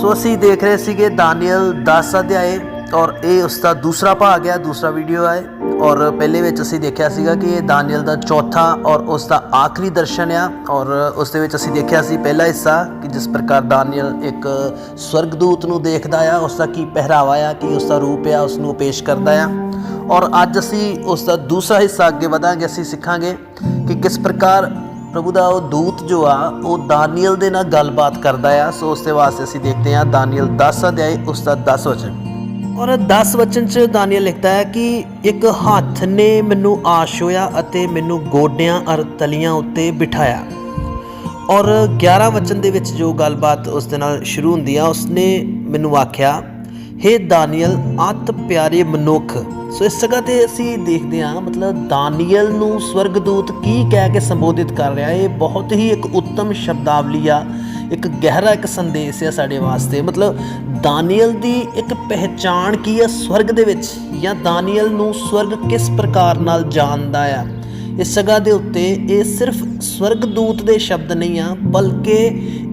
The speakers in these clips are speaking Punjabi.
ਸੋ ਅਸੀਂ ਦੇਖ ਰਹੇ ਸੀਗੇ ਦਾਨੀਅਲ 10 ਅਧਿਆਏ ਔਰ ਇਹ ਉਸ ਦਾ ਦੂਸਰਾ ਭਾਗ ਹੈ, ਦੂਸਰਾ ਵੀਡੀਓ ਹੈ ਔਰ ਪਹਿਲੇ ਵਿੱਚ ਅਸੀਂ ਦੇਖਿਆ ਸੀਗਾ ਕਿ ਇਹ ਦਾਨੀਅਲ ਦਾ ਚੌਥਾ ਔਰ ਉਸ ਦਾ ਆਖਰੀ ਦਰਸ਼ਨ ਆ ਔਰ ਉਸ ਦੇ ਵਿੱਚ ਅਸੀਂ ਦੇਖਿਆ ਸੀ ਪਹਿਲਾ ਹਿੱਸਾ ਕਿ ਜਿਸ ਪ੍ਰਕਾਰ ਦਾਨੀਅਲ ਇੱਕ ਸਵਰਗਦੂਤ ਨੂੰ ਦੇਖਦਾ ਆ, ਉਸ ਦਾ ਕੀ ਪਹਿਰਾਵਾ ਆ, ਕੀ ਉਸ ਦਾ ਰੂਪ ਆ, ਉਸ ਨੂੰ ਪੇਸ਼ ਕਰਦਾ ਆ। ਔਰ ਅੱਜ ਅਸੀਂ ਉਸ ਦਾ ਦੂਸਰਾ ਹਿੱਸਾ ਅੱਗੇ ਵਧਾਂਗੇ, ਅਸੀਂ ਸਿੱਖਾਂਗੇ ਕਿ ਕਿਸ ਪ੍ਰਕਾਰ ਪ੍ਰਭੂ ਦਾ ਉਹ ਦੂਤ ਜੋ ਆ, ਉਹ ਦਾਨੀਅਲ ਦੇ ਨਾਲ ਗੱਲਬਾਤ ਕਰਦਾ ਆ। ਸੋ ਉਸ ਦੇ ਵਾਸਤੇ ਅਸੀਂ ਦੇਖਦੇ ਹਾਂ, ਦਾਨੀਅਲ 10 ਅਧਿਆਇ ਉਸ ਦਾ 10 ਵਚਨ। ਔਰ 10 ਵਚਨ ਚ ਦਾਨੀਅਲ ਲਿਖਦਾ ਹੈ ਕਿ ਇੱਕ ਹੱਥ ਨੇ ਮੈਨੂੰ ਆਸ਼ ਹੋਇਆ ਅਤੇ ਮੈਨੂੰ ਗੋਡਿਆਂ ਅਰ ਤਲੀਆਂ ਉੱਤੇ ਬਿਠਾਇਆ। ਔਰ 11 ਵਚਨ ਦੇ ਵਿੱਚ ਜੋ ਗੱਲਬਾਤ ਉਸ ਦੇ ਨਾਲ ਸ਼ੁਰੂ ਹੁੰਦੀ ਆ, ਉਸਨੇ ਮੈਨੂੰ ਆਖਿਆ ਹੇ ਦਾਨੀਅਲ, ਅਤ ਪਿਆਰੇ ਮਨੁੱਖ। ਸੋ ਇਸ ਜਗ੍ਹਾ ਤੇ ਅਸੀਂ ਦੇਖਦੇ ਹਾਂ, ਮਤਲਬ ਦਾਨੀਅਲ ਨੂੰ ਸਵਰਗਦੂਤ ਕੀ ਕਹਿ ਕੇ ਸੰਬੋਧਿਤ ਕਰ ਰਿਹਾ ਹੈ। ਇਹ ਬਹੁਤ ਹੀ ਇੱਕ ਉੱਤਮ ਸ਼ਬਦਾਵਲੀ ਆ, ਇੱਕ ਗਹਿਰਾ ਇੱਕ ਸੰਦੇਸ਼ ਹੈ ਸਾਡੇ ਵਾਸਤੇ। ਮਤਲਬ ਦਾਨੀਅਲ ਦੀ ਇੱਕ ਪਹਿਚਾਣ ਕੀ ਹੈ ਸਵਰਗ ਦੇ ਵਿੱਚ? ਜਾਂ ਦਾਨੀਅਲ ਨੂੰ ਸਵਰਗ ਕਿਸ ਪ੍ਰਕਾਰ ਨਾਲ ਜਾਣਦਾ ਆ? ਇਸ ਜਗ੍ਹਾ ਦੇ ਉੱਤੇ ਇਹ ਸਿਰਫ ਸਵਰਗਦੂਤ ਦੇ ਸ਼ਬਦ ਨਹੀਂ ਆ, ਬਲਕਿ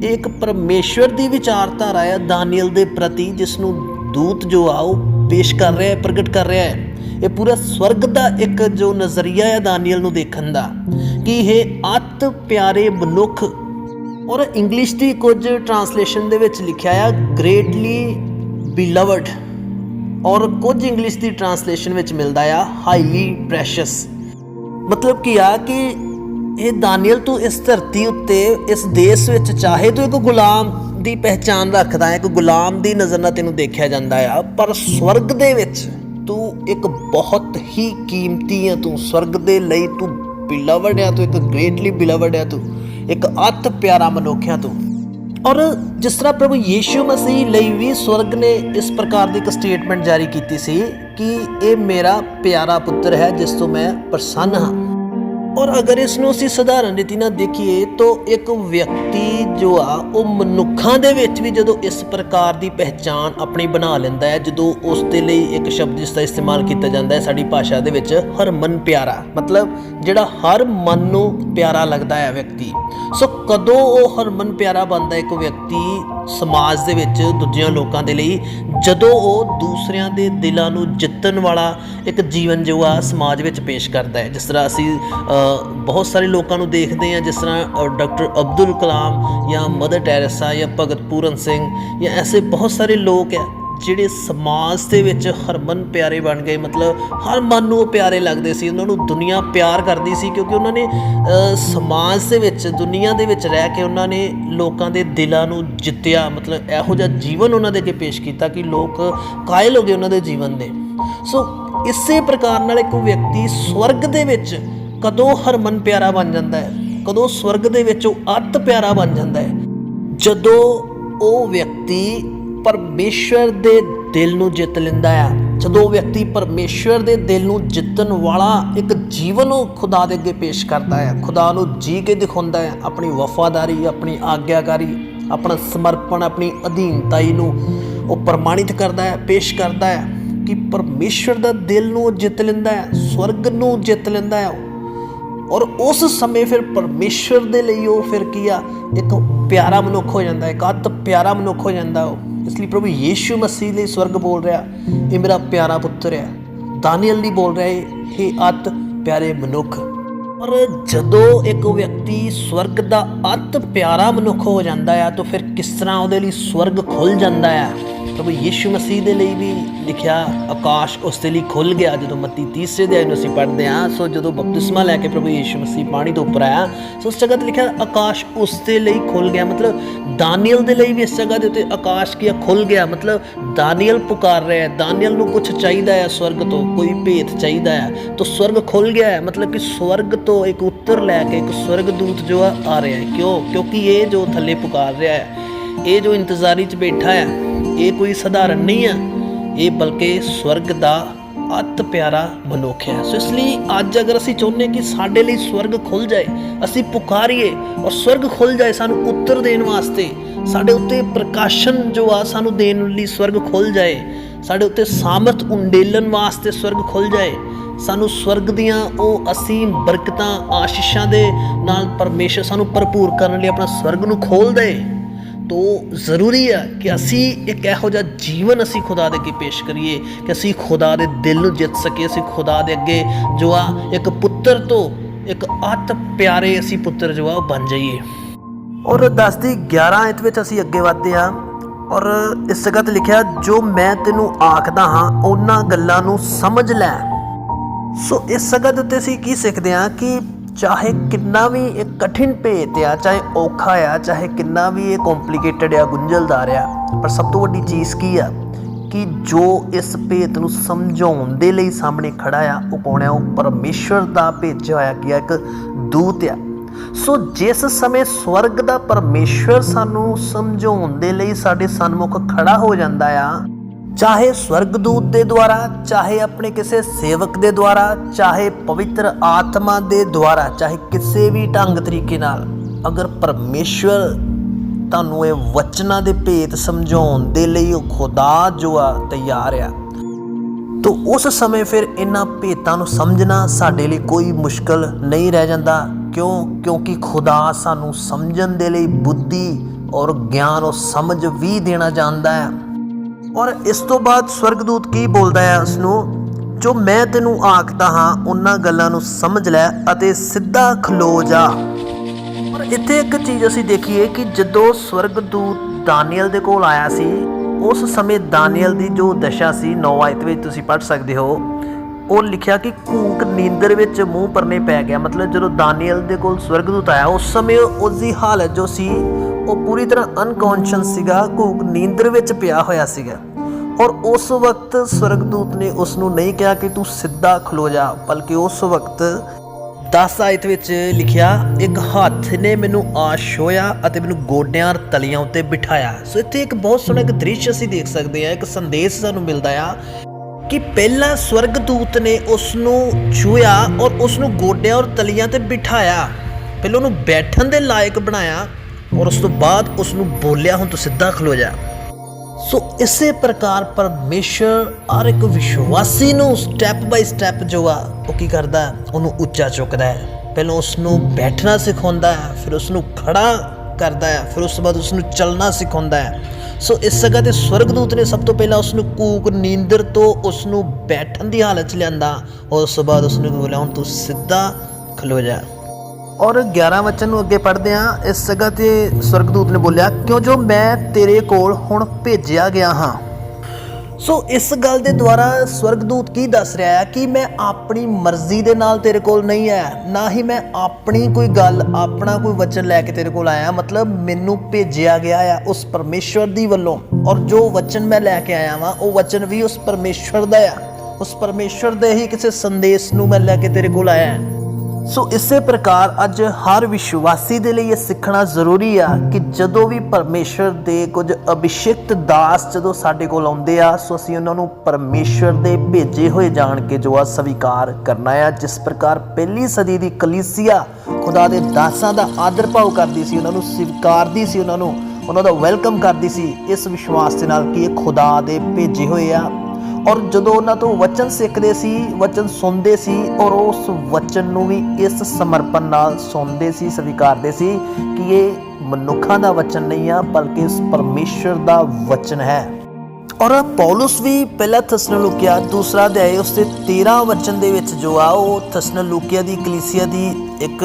ਇਹ ਇੱਕ ਪਰਮੇਸ਼ਵਰ ਦੀ ਵਿਚਾਰਧਾਰਾ ਆ ਦਾਨੀਅਲ ਦੇ ਪ੍ਰਤੀ, ਜਿਸ ਨੂੰ ਦੂਤ ਜੋ ਆ ਪੇਸ਼ ਕਰ ਰਿਹਾ ਹੈ, ਪ੍ਰਗਟ ਕਰ ਰਿਹਾ ਹੈ। ਇਹ ਪੂਰਾ ਸਵਰਗ ਦਾ ਇੱਕ ਜੋ ਨਜ਼ਰੀਆ ਹੈ ਦਾਨੀਅਲ ਨੂੰ ਦੇਖਣ ਦਾ, ਕਿ ਇਹ ਅਤ ਪਿਆਰੇ ਮਨੁੱਖ, ਔਰ ਇੰਗਲਿਸ਼ ਦੀ ਕੁਝ ਟਰਾਂਸਲੇਸ਼ਨ ਦੇ ਵਿੱਚ ਲਿਖਿਆ ਆ ਗ੍ਰੇਟਲੀ ਬਿਲਵਡ ਔਰ ਕੁਝ ਇੰਗਲਿਸ਼ ਦੀ ਟਰਾਂਸਲੇਸ਼ਨ ਵਿੱਚ ਮਿਲਦਾ ਆ ਹਾਈਲੀ ਪ੍ਰੈਸ਼ੀਅਸ ਮਤਲਬ ਕੀ ਆ, ਕਿ ਇਹ ਦਾਨੀਅਲ ਤੂੰ ਇਸ ਧਰਤੀ ਉੱਤੇ, ਇਸ ਦੇਸ਼ ਵਿੱਚ ਚਾਹੇ ਤੂੰ ਇੱਕ ਗੁਲਾਮ ਦੀ ਪਹਿਚਾਨ ਰੱਖਦਾ ਹੈ, ਇੱਕ ਗੁਲਾਮ ਦੀ ਨਜ਼ਰ ਨਾਲ ਤੈਨੂੰ ਦੇਖਿਆ ਜਾਂਦਾ ਆ। ਪਰ ਸਵਰਗ ਦੇ ਵਿੱਚ ਤੂੰ ਇੱਕ ਬਹੁਤ ਹੀ ਕੀਮਤੀ ਆ ਤੂੰ। ਸਵਰਗ ਦੇ ਲਈ ਤੂੰ ਬਿਲਵਡ ਆ, ਤੂੰ ਇੱਕ ਗ੍ਰੇਟਲੀ ਬਿਲਵਡ ਆ ਤੂੰ। ਇੱਕ ਅਤ ਪਿਆਰਾ ਮਨੁੱਖ ਆ ਤੂੰ। ਔਰ ਜਿਸ ਤਰ੍ਹਾਂ ਪ੍ਰਭੂ ਯੀਸ਼ੂ ਮਸੀਹ ਲਈ ਵੀ ਸਵਰਗ ਨੇ ਇਸ ਪ੍ਰਕਾਰ ਦੀ ਇੱਕ ਸਟੇਟਮੈਂਟ ਜਾਰੀ ਕੀਤੀ ਸੀ ਕਿ ਇਹ ਮੇਰਾ ਪਿਆਰਾ ਪੁੱਤਰ ਹੈ, ਜਿਸ ਤੋਂ ਮੈਂ ਪ੍ਰਸੰਨ ਹਾਂ। ਔਰ ਅਗਰ ਇਸ ਨੂੰ ਅਸੀਂ ਸਧਾਰਨ ਰੀਤੀ ਨਾਲ ਦੇਖੀਏ ਤਾਂ ਇੱਕ ਵਿਅਕਤੀ ਜੋ ਆ, ਉਹ ਮਨੁੱਖਾਂ ਦੇ ਵਿੱਚ ਵੀ ਜਦੋਂ ਇਸ ਪ੍ਰਕਾਰ ਦੀ ਪਹਿਚਾਨ ਆਪਣੀ ਬਣਾ ਲੈਂਦਾ ਹੈ, ਜਦੋਂ ਉਸ ਦੇ ਲਈ ਇੱਕ ਸ਼ਬਦ ਜਿਸ ਦਾ ਇਸਤੇਮਾਲ ਕੀਤਾ ਜਾਂਦਾ ਹੈ, ਸਾਡੀ ਭਾਸ਼ਾ ਦੇ ਵਿੱਚ, ਹਰਮਨ ਪਿਆਰਾ। ਮਤਲਬ ਜਿਹੜਾ ਹਰ ਮਨ ਨੂੰ ਪਿਆਰਾ ਲੱਗਦਾ ਹੈ ਵਿਅਕਤੀ। ਸੋ ਕਦੋਂ ਉਹ ਹਰਮਨ ਪਿਆਰਾ ਬਣਦਾ ਇੱਕ ਵਿਅਕਤੀ ਸਮਾਜ ਦੇ ਵਿੱਚ ਦੂਜਿਆਂ ਲੋਕਾਂ ਦੇ ਲਈ, ਜਦੋਂ ਉਹ ਦੂਸਰਿਆਂ ਦੇ ਦਿਲਾਂ ਨੂੰ ਜਿੱਤਣ ਵਾਲਾ ਇੱਕ ਜੀਵਨ ਜੋ ਆ ਸਮਾਜ ਵਿੱਚ ਪੇਸ਼ ਕਰਦਾ ਹੈ। ਜਿਸ ਤਰ੍ਹਾਂ ਅਸੀਂ ਬਹੁਤ ਸਾਰੇ ਲੋਕਾਂ ਨੂੰ ਦੇਖਦੇ ਹਾਂ, ਜਿਸ ਤਰ੍ਹਾਂ ਡਾਕਟਰ ਅਬਦੁਲ ਕਲਾਮ ਜਾਂ ਮਦਰ ਟੈਰੇਸਾ ਜਾਂ ਭਗਤ ਪੂਰਨ ਸਿੰਘ ਜਾਂ ਐਸੇ ਬਹੁਤ ਸਾਰੇ ਲੋਕ ਹੈ ਜਿਹੜੇ ਸਮਾਜ ਦੇ ਵਿੱਚ ਹਰਮਨ ਪਿਆਰੇ ਬਣ ਗਏ, ਮਤਲਬ ਹਰ ਮਨ ਨੂੰ ਉਹ ਪਿਆਰੇ ਲੱਗਦੇ ਸੀ, ਉਹਨਾਂ ਨੂੰ ਦੁਨੀਆ ਪਿਆਰ ਕਰਦੀ ਸੀ ਕਿਉਂਕਿ ਉਹਨਾਂ ਨੇ ਸਮਾਜ ਦੇ ਵਿੱਚ, ਦੁਨੀਆ ਦੇ ਵਿੱਚ ਰਹਿ ਕੇ ਉਹਨਾਂ ਨੇ ਲੋਕਾਂ ਦੇ ਦਿਲਾਂ ਨੂੰ ਜਿੱਤਿਆ, ਮਤਲਬ ਇਹੋ ਜਿਹਾ ਜੀਵਨ ਉਹਨਾਂ ਦੇ ਅੱਗੇ ਪੇਸ਼ ਕੀਤਾ ਕਿ ਲੋਕ ਕਾਇਲ ਹੋ ਗਏ ਉਹਨਾਂ ਦੇ ਜੀਵਨ ਦੇ। ਸੋ ਇਸੇ ਪ੍ਰਕਾਰ ਨਾਲ ਇੱਕ ਵਿਅਕਤੀ ਸਵਰਗ ਦੇ ਵਿੱਚ ਕਦੋਂ ਹਰਮਨ ਪਿਆਰਾ ਬਣ ਜਾਂਦਾ ਹੈ, ਕਦੋਂ ਸਵਰਗ ਦੇ ਵਿੱਚ ਉਹ ਅਤ ਪਿਆਰਾ ਬਣ ਜਾਂਦਾ ਹੈ, ਜਦੋਂ ਉਹ ਵਿਅਕਤੀ ਪਰਮੇਸ਼ਵਰ ਦੇ ਦਿਲ ਨੂੰ ਜਿੱਤ ਲੈਂਦਾ ਆ। ਜਦੋਂ ਵਿਅਕਤੀ ਪਰਮੇਸ਼ਵਰ ਦੇ ਦਿਲ ਨੂੰ ਜਿੱਤਣ ਵਾਲਾ ਇੱਕ ਜੀਵਨ ਉਹ ਖੁਦਾ ਦੇ ਅੱਗੇ ਪੇਸ਼ ਕਰਦਾ ਹੈ ਖੁਦਾ ਨੂੰ ਜੀ ਕੇ ਦਿਖਾਉਂਦਾ ਹੈ ਆਪਣੀ ਵਫਾਦਾਰੀ, ਆਪਣੀ ਆਗਿਆਕਾਰੀ, ਆਪਣਾ ਸਮਰਪਣ, ਆਪਣੀ ਅਧੀਨਤਾਈ ਨੂੰ ਉਹ ਪ੍ਰਮਾਣਿਤ ਕਰਦਾ ਹੈ ਪੇਸ਼ ਕਰਦਾ ਹੈ ਕਿ ਪਰਮੇਸ਼ਵਰ ਦਾ ਦਿਲ ਨੂੰ ਉਹ ਜਿੱਤ ਲੈਂਦਾ ਹੈ ਸਵਰਗ ਨੂੰ ਜਿੱਤ ਲੈਂਦਾ ਹੈ ਔਰ ਉਸ ਸਮੇਂ ਫਿਰ ਪਰਮੇਸ਼ਵਰ ਦੇ ਲਈ ਉਹ ਫਿਰ ਕੀ ਆ, ਇੱਕ ਪਿਆਰਾ ਮਨੁੱਖ ਹੋ ਜਾਂਦਾ ਹੈ ਇੱਕ ਅਤ ਪਿਆਰਾ ਮਨੁੱਖ ਹੋ ਜਾਂਦਾ ਉਹ। ਇਸ ਲਈ ਪ੍ਰਭੂ ਯੀਸ਼ੂ ਮਸੀਹ ਲਈ ਸਵਰਗ ਬੋਲ ਰਿਹਾ, ਇਹ ਮੇਰਾ ਪਿਆਰਾ ਪੁੱਤਰ ਹੈ। ਦਾਨੀਅਲ ਲਈ ਬੋਲ ਰਿਹਾ ਹੈ ਹੇ ਅਤ, ਪਿਆਰੇ ਮਨੁੱਖ। ਪਰ ਜਦੋਂ ਇੱਕ ਵਿਅਕਤੀ ਸਵਰਗ ਦਾ ਅਤ ਪਿਆਰਾ ਮਨੁੱਖ ਹੋ ਜਾਂਦਾ ਆ, ਤਾਂ ਫਿਰ ਕਿਸ ਤਰ੍ਹਾਂ ਉਹਦੇ ਲਈ ਸਵਰਗ ਖੁੱਲ ਜਾਂਦਾ ਆ? ਪ੍ਰਭੂ ਯੀਸ਼ੂ ਮਸੀਹ ਦੇ ਲਈ ਵੀ ਲਿਖਿਆ ਆਕਾਸ਼ ਉਸ ਦੇ ਲਈ ਖੁੱਲ ਗਿਆ, ਜਦੋਂ ਮੱਤੀ 30 ਅਧਿਆਇ ਨੂੰ ਅਸੀਂ ਪੜ੍ਹਦੇ ਹਾਂ, ਸੋ ਜਦੋਂ ਬਪਤਿਸਮਾ ਲੈ ਕੇ ਪ੍ਰਭੂ ਯੀਸ਼ੂ ਮਸੀਹ ਪਾਣੀ ਤੋਂ ਉੱਪਰ ਆਇਆ, ਸੋ ਉਸ ਜਗ੍ਹਾ ਤੇ ਲਿਖਿਆ ਆਕਾਸ਼ ਉਸ ਦੇ ਲਈ ਖੁੱਲ ਗਿਆ, ਮਤਲਬ ਦਾਨੀਅਲ ਦੇ ਲਈ ਵੀ ਇਸ ਜਗ੍ਹਾ ਦੇ ਉੱਤੇ ਆਕਾਸ਼ ਕੀ ਖੁੱਲ ਗਿਆ, ਮਤਲਬ ਦਾਨੀਅਲ ਪੁਕਾਰ ਰਿਹਾ ਹੈ, ਦਾਨੀਅਲ ਨੂੰ ਕੁਝ ਚਾਹੀਦਾ ਹੈ ਸਵਰਗ ਤੋਂ, ਕੋਈ ਭੇਤ ਚਾਹੀਦਾ ਹੈ, ਤਾਂ ਸਵਰਗ ਖੁੱਲ ਗਿਆ ਹੈ, ਮਤਲਬ ਕਿ ਸਵਰਗ ਤੋਂ ਇੱਕ ਉੱਤਰ ਲੈ ਕੇ ਇੱਕ ਸਵਰਗ ਦੂਤ ਜੋ ਆ ਆ ਰਿਹਾ ਹੈ। ਕਿਉਂ? ਕਿਉਂਕਿ ਇਹ ਜੋ ਥੱਲੇ ਪੁਕਾਰ ਰਿਹਾ ਹੈ, ਇਹ ਜੋ ਇੰਤਜ਼ਾਰੀ 'ਚ ਬੈਠਾ ਹੈ, ਇਹ ਕੋਈ ਸਧਾਰਨ ਨਹੀਂ ਹੈ। ਇਹ ਬਲਕਿ ਸਵਰਗ ਦਾ ਅਤ ਪਿਆਰਾ ਮਨੁੱਖ ਹੈ। ਸੋ ਇਸ ਲਈ ਅੱਜ ਅਗਰ ਅਸੀਂ ਚਾਹੁੰਦੇ ਕਿ ਸਾਡੇ ਲਈ ਸਵਰਗ ਖੁੱਲ ਜਾਏ, ਅਸੀਂ ਪੁਕਾਰੀਏ ਔਰ ਸਵਰਗ ਖੁੱਲ ਜਾਏ ਸਾਨੂੰ ਉੱਤਰ ਦੇਣ ਵਾਸਤੇ, ਸਾਡੇ ਉੱਤੇ ਪ੍ਰਕਾਸ਼ਨ ਜੋ ਆ ਸਾਨੂੰ ਦੇਣ ਲਈ ਸਵਰਗ ਖੁੱਲ ਜਾਏ, ਸਾਡੇ ਉੱਤੇ ਸਾਮਰਥ ਉਂਡੇਲਣ ਵਾਸਤੇ ਸਵਰਗ ਖੁੱਲ ਜਾਏ ਸਾਨੂੰ ਸਵਰਗ ਦੀਆਂ ਉਹ ਅਸੀਮ ਬਰਕਤਾਂ, ਆਸ਼ੀਸ਼ਾਂ ਦੇ ਨਾਲ ਪਰਮੇਸ਼ਰ ਸਾਨੂੰ ਭਰਪੂਰ ਕਰਨ ਲਈ ਆਪਣਾ ਸਵਰਗ ਨੂੰ ਖੋਲ ਦੇ। ਤੋ ਜ਼ਰੂਰੀ ਹੈ ਕਿ ਅਸੀਂ ਇੱਕ ਇਹੋ ਜਿਹਾ ਜੀਵਨ ਅਸੀਂ ਖੁਦਾ ਦੇ ਅੱਗੇ ਪੇਸ਼ ਕਰੀਏ, ਕਿ ਅਸੀਂ ਖੁਦਾ ਦੇ ਦਿਲ ਨੂੰ ਜਿੱਤ ਸਕੀਏ, ਅਸੀਂ ਖੁਦਾ ਦੇ ਅੱਗੇ ਜੋ ਆ ਇੱਕ ਪੁੱਤਰ ਤੋਂ ਇੱਕ ਅਤ ਪਿਆਰੇ ਅਸੀਂ ਪੁੱਤਰ ਜੋ ਆ ਉਹ ਬਣ ਜਾਈਏ। ਔਰ 10 ਦੀ 11 ਆਇਤ ਵਿੱਚ ਅਸੀਂ ਅੱਗੇ ਵਧਦੇ ਹਾਂ, ਔਰ ਇਸ ਜਗ੍ਹਾ ਤੇ ਲਿਖਿਆ, ਜੋ ਮੈਂ ਤੈਨੂੰ ਆਖਦਾ ਹਾਂ, ਉਹਨਾਂ ਗੱਲਾਂ ਨੂੰ ਸਮਝ ਲੈ। ਸੋ ਇਸ ਜਗ੍ਹਾ ਦੇ ਉੱਤੇ ਅਸੀਂ ਕੀ ਸਿੱਖਦੇ ਹਾਂ ਕਿ ਚਾਹੇ ਕਿੰਨਾ ਵੀ ਇਹ ਕਠਿਨ ਭੇਤ ਆ, ਚਾਹੇ ਔਖਾ ਆ, ਚਾਹੇ ਕਿੰਨਾ ਵੀ ਇਹ ਕੰਪਲਿਕੇਟਡ ਆ, ਗੁੰਝਲਦਾਰ ਆ, ਪਰ ਸਭ ਤੋਂ ਵੱਡੀ ਚੀਜ਼ ਕੀ ਆ? ਕਿ ਜੋ ਇਸ ਭੇਤ ਨੂੰ ਸਮਝਾਉਣ ਦੇ ਲਈ ਸਾਹਮਣੇ ਖੜਾ ਆ, ਉਹ ਕੌਣ ਆ? ਉਹ ਪਰਮੇਸ਼ਵਰ ਦਾ ਭੇਜਿਆ ਹੋਇਆ ਕਿ ਇੱਕ ਦੂਤ ਆ। ਸੋ ਜਿਸ ਸਮੇਂ ਸਵਰਗ ਦਾ ਪਰਮੇਸ਼ਵਰ ਸਾਨੂੰ ਸਮਝਾਉਣ ਦੇ ਲਈ ਸਾਡੇ ਸਨਮੁਖ ਖੜਾ ਹੋ ਜਾਂਦਾ ਆ ਚਾਹੇ ਸਵਰਗਦੂਤ ਦੇ ਦੁਆਰਾ, ਚਾਹੇ ਆਪਣੇ ਕਿਸੇ ਸੇਵਕ ਦੇ ਦੁਆਰਾ, ਚਾਹੇ ਪਵਿੱਤਰ ਆਤਮਾ ਦੇ ਦੁਆਰਾ, ਚਾਹੇ ਕਿਸੇ ਵੀ ਢੰਗ ਤਰੀਕੇ ਨਾਲ, ਅਗਰ ਪਰਮੇਸ਼ਵਰ ਤੁਹਾਨੂੰ ਇਹ ਵਚਨਾਂ ਦੇ ਭੇਤ ਸਮਝਾਉਣ ਦੇ ਲਈ ਉਹ ਖੁਦਾ ਜੋ ਆ ਤਿਆਰ ਆ, ਤੋ ਉਸ ਸਮੇਂ ਫਿਰ ਇਹਨਾਂ ਭੇਤਾਂ ਨੂੰ ਸਮਝਣਾ ਸਾਡੇ ਲਈ ਕੋਈ ਮੁਸ਼ਕਲ ਨਹੀਂ ਰਹਿ ਜਾਂਦਾ। ਕਿਉਂ? ਕਿਉਂਕਿ ਖੁਦਾ ਸਾਨੂੰ ਸਮਝਣ ਦੇ ਲਈ ਬੁੱਧੀ ਔਰ ਗਿਆਨ ਔਰ ਸਮਝ ਵੀ ਦੇਣਾ ਚਾਹੁੰਦਾ ਹੈ। ਔਰ ਇਸ ਤੋਂ ਬਾਅਦ ਸਵਰਗਦੂਤ ਕੀ ਬੋਲਦਾ ਹੈ ਉਸ ਨੂੰ ਜੋ ਮੈਂ ਤੈਨੂੰ ਆਖਦਾ ਹਾਂ, ਉਹਨਾਂ ਗੱਲਾਂ ਨੂੰ ਸਮਝ ਲੈ ਅਤੇ ਸਿੱਧਾ ਖਲੋ ਜਾ। ਔਰ ਇੱਥੇ ਇੱਕ ਚੀਜ਼ ਅਸੀਂ ਦੇਖੀਏ ਕਿ ਜਦੋਂ ਸਵਰਗਦੂਤ ਦਾਨੀਅਲ ਦੇ ਕੋਲ ਆਇਆ ਸੀ, ਉਸ ਸਮੇਂ ਦਾਨੀਅਲ ਦੀ ਜੋ ਦਸ਼ਾ ਸੀ 9 ਆਇਤ ਵਿੱਚ ਤੁਸੀਂ ਪੜ੍ਹ ਸਕਦੇ ਹੋ ਉਹ ਲਿਖਿਆ ਕਿ ਕੂਕ ਨੀਂਦਰ ਵਿੱਚ ਮੂੰਹ ਪਰਨੇ ਪੈ ਗਿਆ। ਮਤਲਬ ਜਦੋਂ ਦਾਨੀਅਲ ਦੇ ਕੋਲ ਸਵਰਗਦੂਤ ਆਇਆ, ਉਸ ਸਮੇਂ ਉਸ ਦੀ ਹਾਲਤ ਜੋ ਸੀ, ਉਹ ਪੂਰੀ ਤਰ੍ਹਾਂ ਅਨਕੌਂਸ਼ੀਅਸ ਸੀਗਾ ਕੂਕ ਨੀਂਦਰ ਵਿੱਚ ਪਿਆ ਹੋਇਆ ਸੀਗਾ। ਔਰ ਉਸ ਵਕਤ ਸਵਰਗਦੂਤ ਨੇ ਉਸ ਨੂੰ ਨਹੀਂ ਕਿਹਾ ਕਿ ਤੂੰ ਸਿੱਧਾ ਖਲੋ ਜਾ, ਬਲਕਿ ਉਸ ਵਕਤ 10 ਆਇਤ ਵਿੱਚ ਲਿਖਿਆ, ਇੱਕ ਹੱਥ ਨੇ ਮੈਨੂੰ ਆਸ਼ ਆਸ਼ੋਇਆ ਅਤੇ ਮੈਨੂੰ ਗੋਡਿਆਂ ਤਲੀਆਂ ਉੱਤੇ ਬਿਠਾਇਆ। ਸੋ ਇੱਥੇ ਇੱਕ ਬਹੁਤ ਸੋਹਣਾ ਇੱਕ ਦ੍ਰਿਸ਼ ਅਸੀਂ ਦੇਖ ਸਕਦੇ ਹਾਂ, ਇੱਕ ਸੰਦੇਸ਼ ਸਾਨੂੰ ਮਿਲਦਾ ਆ ਕਿ ਪਹਿਲਾਂ ਸਵਰਗਦੂਤ ਨੇ ਉਸ ਨੂੰ ਛੂਇਆ ਔਰ ਉਸ ਨੂੰ ਗੋਡਿਆਂ ਔਰ ਤਲੀਆਂ ਤੇ ਬਿਠਾਇਆ। ਪਹਿਲਾਂ ਉਹਨੂੰ ਬੈਠਣ ਦੇ ਲਾਇਕ ਬਣਾਇਆ ਔਰ ਉਸ ਤੋਂ ਬਾਅਦ ਉਸ ਨੂੰ ਬੋਲਿਆ, ਹੁਣ ਤੂੰ ਸਿੱਧਾ ਖਲੋ ਜਾ। ਸੋ ਇਸੇ ਪ੍ਰਕਾਰ ਪਰਮੇਸ਼ਰ ਹਰ ਇੱਕ ਵਿਸ਼ਵਾਸੀ ਨੂੰ ਸਟੈਪ ਬਾਈ ਸਟੈਪ ਜੋ ਆ, ਉਹ ਕੀ ਕਰਦਾ ਉਹਨੂੰ ਉੱਚਾ ਚੁੱਕਦਾ ਹੈ। ਪਹਿਲਾਂ ਉਸ ਨੂੰ ਬੈਠਣਾ ਸਿਖਾਉਂਦਾ ਹੈ, ਫਿਰ ਉਸ ਨੂੰ ਖੜਾ ਕਰਦਾ ਹੈ, ਫਿਰ ਉਸ ਤੋਂ ਬਾਅਦ ਉਸ ਨੂੰ ਚੱਲਣਾ ਸਿਖਾਉਂਦਾ ਹੈ। ਸੋ ਇਸ ਜਗ੍ਹਾ ਤੇ ਸਵਰਗਦੂਤ ਨੇ ਸਭ ਤੋਂ ਪਹਿਲਾਂ ਉਸ ਨੂੰ ਕੂਕ, ਨੀਂਦਰ ਤੋਂ ਉਸ ਨੂੰ ਬੈਠਣ ਦੀ ਹਾਲਤ 'ਚ ਲਿਆਂਦਾ ਔਰ ਉਸ ਤੋਂ ਬਾਅਦ ਉਸ ਨੂੰ ਬੋਲਿਆ ਹੁਣ ਤੂੰ ਸਿੱਧਾ ਖਲੋ ਜਾ ਔਰ 11 ਵਚਨ ਨੂੰ ਅੱਗੇ ਪੜ੍ਹਦੇ ਹਾਂ। ਇਸ ਜਗ੍ਹਾ ਤੇ ਸਵਰਗਦੂਤ ਨੇ ਬੋਲਿਆ ਕਿਉਂ ਜੋ ਮੈਂ ਤੇਰੇ ਕੋਲ ਹੁਣ ਭੇਜਿਆ ਗਿਆ ਹਾਂ? ਸੋ ਇਸ ਗੱਲ ਦੇ ਦੁਆਰਾ ਸਵਰਗਦੂਤ ਕੀ ਦੱਸ ਰਿਹਾ ਹੈ ਕਿ ਮੈਂ ਆਪਣੀ ਮਰਜ਼ੀ ਦੇ ਨਾਲ ਤੇਰੇ ਕੋਲ ਨਹੀਂ ਆਇਆ, ਨਾ ਹੀ ਮੈਂ ਆਪਣੀ ਕੋਈ ਗੱਲ, ਆਪਣਾ ਕੋਈ ਵਚਨ ਲੈ ਕੇ ਤੇਰੇ ਕੋਲ ਆਇਆ। ਮਤਲਬ ਮੈਨੂੰ ਭੇਜਿਆ ਗਿਆ ਆ ਉਸ ਪਰਮੇਸ਼ਵਰ ਦੀ ਵੱਲੋਂ ਔਰ ਜੋ ਵਚਨ ਮੈਂ ਲੈ ਕੇ ਆਇਆ ਵਾਂ, ਉਹ ਵਚਨ ਵੀ ਉਸ ਪਰਮੇਸ਼ਵਰ ਦਾ ਆ। ਉਸ ਪਰਮੇਸ਼ਵਰ ਦੇ ਹੀ ਕਿਸੇ ਸੰਦੇਸ਼ ਨੂੰ ਮੈਂ ਲੈ ਕੇ ਤੇਰੇ ਕੋਲ ਆਇਆ। ਸੋ ਇਸੇ ਪ੍ਰਕਾਰ ਅੱਜ ਹਰ ਵਿਸ਼ਵਾਸੀ ਦੇ ਲਈ ਇਹ ਸਿੱਖਣਾ ਜ਼ਰੂਰੀ ਆ ਕਿ ਜਦੋਂ ਵੀ ਪਰਮੇਸ਼ਰ ਦੇ ਕੁਝ ਅਭਿਸ਼ਿਕਤ ਦਾਸ ਜਦੋਂ ਸਾਡੇ ਕੋਲ ਆਉਂਦੇ ਆ, ਸੋ ਅਸੀਂ ਉਹਨਾਂ ਨੂੰ ਪਰਮੇਸ਼ਰ ਦੇ ਭੇਜੇ ਹੋਏ ਜਾਣ ਕੇ ਜੋ ਆ ਸਵੀਕਾਰ ਕਰਨਾ ਆ। ਜਿਸ ਪ੍ਰਕਾਰ ਪਹਿਲੀ ਸਦੀ ਦੀ ਕਲੀਸਿਆ ਖੁਦਾ ਦੇ ਦਾਸਾਂ ਦਾ ਆਦਰ ਭਾਵ ਕਰਦੀ ਸੀ, ਉਹਨਾਂ ਨੂੰ ਸਵੀਕਾਰਦੀ ਸੀ, ਉਹਨਾਂ ਨੂੰ ਉਹਨਾਂ ਦਾ ਵੈਲਕਮ ਕਰਦੀ ਸੀ, ਇਸ ਵਿਸ਼ਵਾਸ ਦੇ ਨਾਲ ਕਿ ਇਹ ਖੁਦਾ ਦੇ ਭੇਜੇ ਹੋਏ ਆ। ਔਰ ਜਦੋਂ ਉਹਨਾਂ ਤੋਂ ਵਚਨ ਸਿੱਖਦੇ ਸੀ, ਵਚਨ ਸੁਣਦੇ ਸੀ ਔਰ ਉਸ ਵਚਨ ਨੂੰ ਵੀ ਇਸ ਸਮਰਪਣ ਨਾਲ ਸੁਣਦੇ ਸੀ, ਸਵੀਕਾਰਦੇ ਸੀ ਕਿ ਇਹ ਮਨੁੱਖਾਂ ਦਾ ਵਚਨ ਨਹੀਂ ਆ, ਬਲਕਿ ਇਸ ਪਰਮੇਸ਼ਰ ਦਾ ਵਚਨ ਹੈ। ਔਰ ਪੌਲਸ ਵੀ ਪਹਿਲਾ ਥਸਨਲੂਕਿਆ ਦੂਸਰਾ ਅਧਿਆਇ ਉਸ ਦੇ 13 ਵਚਨ ਦੇ ਵਿੱਚ ਜੋ ਆ, ਉਹ ਥਸਨਲੂਕਿਆ ਦੀ, ਕਲੀਸਿਆ ਦੀ ਇੱਕ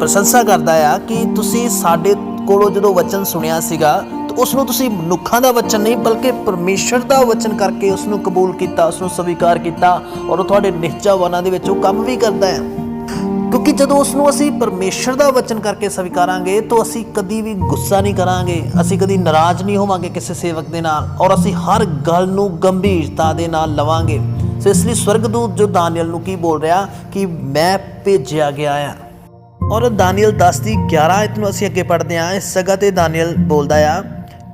ਪ੍ਰਸ਼ੰਸਾ ਕਰਦਾ ਆ ਕਿ ਤੁਸੀਂ ਸਾਡੇ ਕੋਲੋਂ ਜਦੋਂ ਵਚਨ ਸੁਣਿਆ ਸੀਗਾ ਉਸ ਨੂੰ ਤੁਸੀਂ ਮਨੁੱਖਾਂ ਦਾ ਵਚਨ ਨਹੀਂ, ਬਲਕਿ ਪਰਮੇਸ਼ਰ ਦਾ ਵਚਨ ਕਰਕੇ ਉਸ ਨੂੰ ਕਬੂਲ ਕੀਤਾ ਉਸ ਨੂੰ ਸਵੀਕਾਰ ਕੀਤਾ ਔਰ ਉਹ ਤੁਹਾਡੇ ਨਿਹਚਾਵਾਨਾਂ ਦੇ ਵਿੱਚ ਉਹ ਕੰਮ ਵੀ ਕਰਦਾ ਹੈ। ਕਿਉਂਕਿ ਜਦੋਂ ਉਸ ਨੂੰ ਅਸੀਂ ਪਰਮੇਸ਼ਰ ਦਾ ਵਚਨ ਕਰਕੇ ਸਵੀਕਾਰਾਂਗੇ, ਤਾਂ ਅਸੀਂ ਕਦੀ ਵੀ ਗੁੱਸਾ ਨਹੀਂ ਕਰਾਂਗੇ, ਅਸੀਂ ਕਦੀ ਨਾਰਾਜ਼ ਨਹੀਂ ਹੋਵਾਂਗੇ ਕਿਸੇ ਸੇਵਕ ਦੇ ਨਾਲ ਔਰ ਅਸੀਂ ਹਰ ਗੱਲ ਨੂੰ ਗੰਭੀਰਤਾ ਦੇ ਨਾਲ ਲਵਾਂਗੇ। ਸੋ ਇਸ ਲਈ ਸਵਰਗਦੂਤ ਜੋ ਦਾਨੀਅਲ ਨੂੰ ਕੀ ਬੋਲ ਰਿਹਾ, ਕਿ ਮੈਂ ਭੇਜਿਆ ਗਿਆ ਆ। ਔਰ ਦਾਨੀਅਲ 10 ਦੀ 11 ਆਇਤ ਨੂੰ ਅਸੀਂ ਅੱਗੇ ਪੜ੍ਹਦੇ ਹਾਂ। ਇਸ ਜਗ੍ਹਾ ਤੇ ਦਾਨੀਅਲ ਬੋਲਦਾ ਆ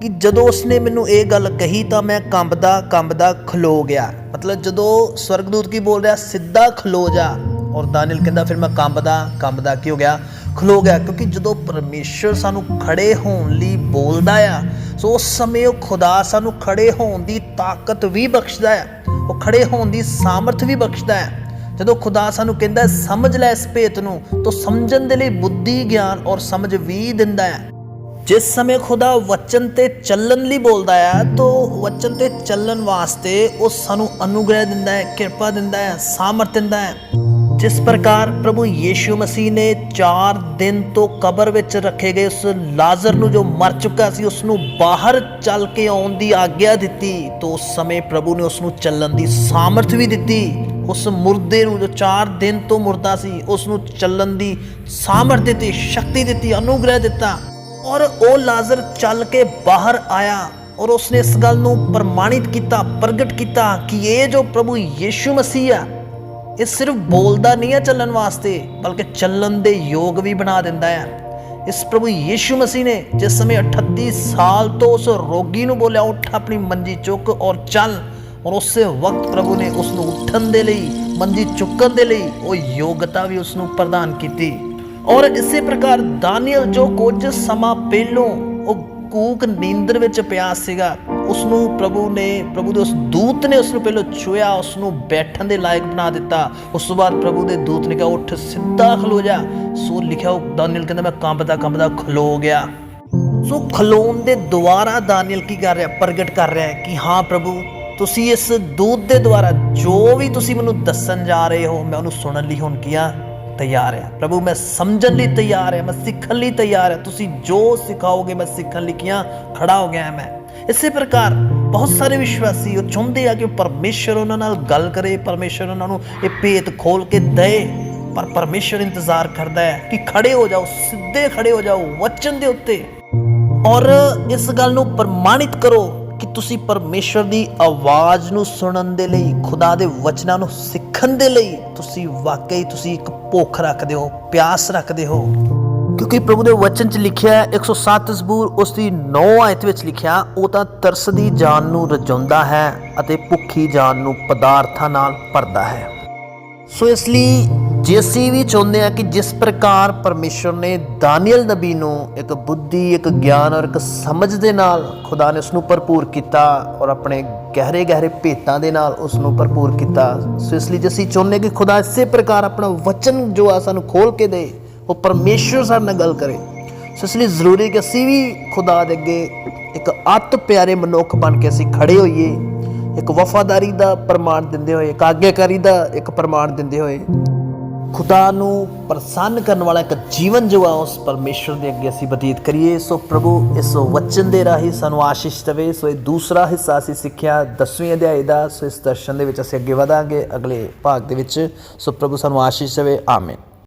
ਕਿ ਜਦੋਂ ਉਸਨੇ ਮੈਨੂੰ ਇਹ ਗੱਲ ਕਹੀ ਤਾਂ ਮੈਂ ਕੰਬਦਾ ਕੰਬਦਾ ਖਲੋ ਗਿਆ। ਮਤਲਬ ਜਦੋਂ ਸਵਰਗਦੂਤ ਕੀ ਬੋਲ ਰਿਹਾ, ਸਿੱਧਾ ਖਲੋ ਜਾ। ਔਰ ਦਾਨਿਲ ਕਹਿੰਦਾ, ਫਿਰ ਮੈਂ ਕੰਬਦਾ ਕੰਬਦਾ ਕੀ ਹੋ ਗਿਆ? ਖਲੋ ਗਿਆ, ਕਿਉਂਕਿ ਜਦੋਂ ਪਰਮੇਸ਼ਰ ਸਾਨੂੰ ਖੜੇ ਹੋਣ ਲਈ ਬੋਲਦਾ ਆ, ਸੋ ਉਸ ਸਮੇਂ ਉਹ ਖੁਦਾ ਸਾਨੂੰ ਖੜੇ ਹੋਣ ਦੀ ਤਾਕਤ ਵੀ ਬਖਸ਼ਦਾ ਹੈ ਉਹ ਖੜੇ ਹੋਣ ਦੀ ਸਾਮਰਥ ਵੀ ਬਖਸ਼ਦਾ ਹੈ ਜਦੋਂ ਖੁਦਾ ਸਾਨੂੰ ਕਹਿੰਦਾ, ਸਮਝ ਲੈ ਇਸ ਭੇਤ ਨੂੰ, ਤਾਂ ਸਮਝਣ ਦੇ ਲਈ ਬੁੱਧੀ, ਗਿਆਨ ਔਰ ਸਮਝ ਵੀ ਦਿੰਦਾ ਹੈ ਜਿਸ ਸਮੇਂ ਖੁਦਾ ਵਚਨ ਤੇ ਚੱਲਣ ਲਈ ਬੋਲਦਾ ਹੈ ਤਾਂ ਵਚਨ ਤੇ ਚੱਲਣ ਵਾਸਤੇ ਉਹ ਸਾਨੂੰ ਅਨੁਗ੍ਰਹਿ ਦਿੰਦਾ ਹੈ, ਕਿਰਪਾ ਦਿੰਦਾ ਹੈ, ਸਾਮਰਥ ਦਿੰਦਾ ਹੈ। ਜਿਸ ਪ੍ਰਕਾਰ ਪ੍ਰਭੂ ਯੀਸ਼ੂ ਮਸੀਹ ਨੇ 4 ਦਿਨ ਤੋਂ ਕਬਰ ਵਿੱਚ ਰੱਖੇ ਗਏ ਉਸ ਲਾਜ਼ਰ ਨੂੰ ਜੋ ਮਰ ਚੁੱਕਾ ਸੀ, ਉਸ ਨੂੰ ਬਾਹਰ ਚੱਲ ਕੇ ਆਉਣ ਦੀ ਆਗਿਆ ਦਿੱਤੀ, ਤਾਂ ਉਸ ਸਮੇਂ ਪ੍ਰਭੂ ਨੇ ਉਸ ਨੂੰ ਚੱਲਣ ਦੀ ਸਾਮਰਥ ਵੀ ਦਿੱਤੀ। ਉਸ ਮੁਰਦੇ ਨੂੰ ਜੋ 4 ਦਿਨ ਤੋਂ ਮੁਰਦਾ ਸੀ, ਉਸ ਨੂੰ ਚੱਲਣ ਦੀ ਸਾਮਰਥ ਦਿੱਤੀ, ਸ਼ਕਤੀ ਦਿੱਤੀ, ਅਨੁਗ੍ਰਹਿ ਦਿੱਤਾ। ਔਰ ਉਹ ਲਾਜ਼ਰ ਚੱਲ ਕੇ ਬਾਹਰ ਆਇਆ ਔਰ ਉਸਨੇ ਇਸ ਗੱਲ ਨੂੰ ਪ੍ਰਮਾਣਿਤ ਕੀਤਾ, ਪ੍ਰਗਟ ਕੀਤਾ ਕਿ ਇਹ ਜੋ ਪ੍ਰਭੂ ਯੀਸ਼ੂ ਮਸੀਹ ਆ, ਇਹ ਸਿਰਫ ਬੋਲਦਾ ਨਹੀਂ ਆ ਚੱਲਣ ਵਾਸਤੇ, ਬਲਕਿ ਚੱਲਣ ਦੇ ਯੋਗ ਵੀ ਬਣਾ ਦਿੰਦਾ ਹੈ। ਇਸ ਪ੍ਰਭੂ ਯੀਸ਼ੂ ਮਸੀਹ ਨੇ ਜਿਸ ਸਮੇਂ 38 ਸਾਲ ਤੋਂ ਉਸ ਰੋਗੀ ਨੂੰ ਬੋਲਿਆ, ਉੱਠ ਆਪਣੀ ਮੰਜੀ ਚੁੱਕ ਔਰ ਚੱਲ। ਔਰ ਉਸੇ ਵਕਤ ਪ੍ਰਭੂ ਨੇ ਉਸ ਨੂੰ ਉੱਠਣ ਦੇ ਲਈ, ਮੰਜੀ ਚੁੱਕਣ ਦੇ ਲਈ ਉਹ ਯੋਗਤਾ ਵੀ ਉਸ ਨੂੰ ਪ੍ਰਦਾਨ ਕੀਤੀ। ਔਰ ਇਸੇ ਪ੍ਰਕਾਰ ਦਾਨੀਅਲ ਜੋ ਕੁਝ ਸਮਾਂ ਪਹਿਲੋਂ ਉਹ ਕੂਕ ਨੀਂਦਰ ਵਿੱਚ ਪਿਆ ਸੀਗਾ ਉਸ ਨੂੰ ਪ੍ਰਭੂ ਨੇ, ਪ੍ਰਭੂ ਦੇ ਉਸ ਦੂਤ ਨੇ ਉਸ ਨੂੰ ਪਹਿਲਾਂ ਛੁਇਆ ਉਸ ਨੂੰ ਬੈਠਣ ਦੇ ਲਾਇਕ ਬਣਾ ਦਿੱਤਾ। ਉਸ ਤੋਂ ਬਾਅਦ ਪ੍ਰਭੂ ਦੇ ਦੂਤ ਨੇ ਕਿਹਾ, ਉੱਠ, ਸਿੱਧਾ ਖਲੋ ਜਾ। ਸੋ ਲਿਖਿਆ ਉਹ ਦਾਨੀਅਲ ਕਹਿੰਦਾ, ਮੈਂ ਕੰਬਦਾ ਕੰਬਦਾ ਖਲੋ ਗਿਆ। ਸੋ ਖਲੋਣ ਦੇ ਦੁਆਰਾ ਦਾਨੀਅਲ ਕੀ ਕਰ ਰਿਹਾ, ਪ੍ਰਗਟ ਕਰ ਰਿਹਾ ਹੈ ਕਿ ਹਾਂ ਪ੍ਰਭੂ, ਤੁਸੀਂ ਇਸ ਦੂਤ ਦੇ ਦੁਆਰਾ ਜੋ ਵੀ ਤੁਸੀਂ ਮੈਨੂੰ ਦੱਸਣ ਜਾ ਰਹੇ ਹੋ, ਮੈਂ ਉਹਨੂੰ ਸੁਣਨ ਲਈ ਹੁਣ ਕੀਆ ਤਿਆਰ ਹਾਂ। ਪ੍ਰਭੂ, ਮੈਂ ਸਮਝਣ ਲਈ ਤਿਆਰ ਹਾਂ, ਮੈਂ ਸਿੱਖਣ ਲਈ ਤਿਆਰ ਹਾਂ। ਤੁਸੀਂ ਜੋ ਸਿਖਾਓਗੇ, ਮੈਂ ਸਿੱਖਣ ਲਈ ਕੀਆ ਖੜਾ ਹੋ ਗਿਆ ਮੈਂ। ਇਸੇ ਪ੍ਰਕਾਰ ਬਹੁਤ ਸਾਰੇ ਵਿਸ਼ਵਾਸੀ ਉਹ ਚਾਹੁੰਦੇ ਆ ਕਿ ਪਰਮੇਸ਼ਰ ਉਹਨਾਂ ਨਾਲ ਗੱਲ ਕਰੇ, ਪਰਮੇਸ਼ਰ ਉਹਨਾਂ ਨੂੰ ਇਹ ਭੇਤ ਖੋਲ ਕੇ ਦਏ ਪਰ ਪਰਮੇਸ਼ਰ ਇੰਤਜ਼ਾਰ ਕਰਦਾ ਹੈ ਕਿ ਖੜੇ ਹੋ ਜਾਓ, ਸਿੱਧੇ ਖੜੇ ਹੋ ਜਾਓ, ਵਚਨ ਦੇ ਉੱਤੇ। ਔਰ ਇਸ ਗੱਲ ਨੂੰ ਪ੍ਰਮਾਣਿਤ ਕਰੋ ਕਿ ਤੁਸੀਂ ਪਰਮੇਸ਼ਰ ਦੀ ਆਵਾਜ਼ ਨੂੰ ਸੁਣਨ ਦੇ ਲਈ, ਖੁਦਾ ਦੇ ਵਚਨਾਂ ਨੂੰ ਸਿੱਖਣ ਦੇ ਲਈ, ਤੁਸੀਂ ਵਾਕਈ ਤੁਸੀਂ ਇੱਕ ਭੁੱਖ ਰੱਖਦੇ ਹੋ, ਪਿਆਸ ਰੱਖਦੇ ਹੋ। ਕਿਉਂਕਿ ਪ੍ਰਭੂ ਦੇ ਵਚਨ 'ਚ ਲਿਖਿਆ ਹੈ 107 ਜ਼ਬੂਰ ਉਸ ਦੀ 9 ਆਇਤ ਵਿੱਚ ਲਿਖਿਆ, ਉਹ ਤਾਂ ਤਰਸਦੀ ਜਾਨ ਨੂੰ ਰਜਾਉਂਦਾ ਹੈ ਅਤੇ ਭੁੱਖੀ ਜਾਨ ਨੂੰ ਪਦਾਰਥਾਂ ਨਾਲ ਭਰਦਾ ਹੈ। ਸੋ ਇਸ ਲਈ ਜੇ, ਅਸੀਂ ਵੀ ਚਾਹੁੰਦੇ ਆ ਕਿ ਜਿਸ ਪ੍ਰਕਾਰ ਪਰਮੇਸ਼ਰ ਨੇ ਦਾਨੀਅਲ ਨਬੀ ਨੂੰ ਇੱਕ ਬੁੱਧੀ, ਇੱਕ ਗਿਆਨ ਔਰ ਇੱਕ ਸਮਝ ਦੇ ਨਾਲ ਖੁਦਾ ਨੇ ਉਸ ਨੂੰ ਭਰਪੂਰ ਕੀਤਾ ਔਰ ਆਪਣੇ ਗਹਿਰੇ ਗਹਿਰੇ ਭੇਤਾਂ ਦੇ ਨਾਲ ਉਸ ਨੂੰ ਭਰਪੂਰ ਕੀਤਾ। ਸੋ ਇਸ ਲਈ ਜੇ ਅਸੀਂ ਚਾਹੁੰਦੇ ਕਿ ਖੁਦਾ ਇਸੇ ਪ੍ਰਕਾਰ ਆਪਣਾ ਵਚਨ ਜੋ ਆ ਸਾਨੂੰ ਖੋਲ ਕੇ ਦੇ, ਉਹ ਪਰਮੇਸ਼ਰ ਸਾਡੇ ਨਾਲ ਗੱਲ ਕਰੇ। ਸੋ ਇਸ ਲਈ ਜ਼ਰੂਰੀ ਕਿ ਅਸੀਂ ਵੀ ਖੁਦਾ ਦੇ ਅੱਗੇ ਇੱਕ ਅਤ ਪਿਆਰੇ ਮਨੁੱਖ ਬਣ ਕੇ ਅਸੀਂ ਖੜੇ ਹੋਈਏ। ਇੱਕ ਵਫਾਦਾਰੀ ਦਾ ਪ੍ਰਮਾਣ ਦਿੰਦੇ ਹੋਏ, ਇੱਕ ਆਗਿਆਕਾਰੀ ਦਾ ਇੱਕ ਪ੍ਰਮਾਣ ਦਿੰਦੇ ਹੋਏ। ਖੁਦਾ ਨੂੰ ਪ੍ਰਸੰਨ ਕਰਨ ਵਾਲਾ ਇੱਕ ਜੀਵਨ ਜੋ ਆ ਉਸ ਪਰਮੇਸ਼ਰ ਦੇ ਅੱਗੇ ਅਸੀਂ ਬਤੀਤ ਕਰੀਏ। ਸੋ ਪ੍ਰਭੂ, ਇਸ ਵਚਨ ਦੇ ਰਾਹੀਂ ਸਾਨੂੰ ਆਸ਼ੀਸ਼ ਦੇਵੇ। ਸੋ ਇਹ ਦੂਸਰਾ ਹਿੱਸਾ ਅਸੀਂ ਸਿੱਖਿਆ 10ਵੀਂ ਅਧਿਆਇ ਦਾ। ਸੋ ਇਸ ਦਰਸ਼ਨ ਦੇ ਵਿੱਚ ਅਸੀਂ ਅੱਗੇ ਵਧਾਂਗੇ ਅਗਲੇ ਭਾਗ ਦੇ ਵਿੱਚ। ਸੋ ਪ੍ਰਭੂ, ਸਾਨੂੰ ਆਸ਼ੀਸ਼ ਦੇਵੇ। ਆਮੀਨ।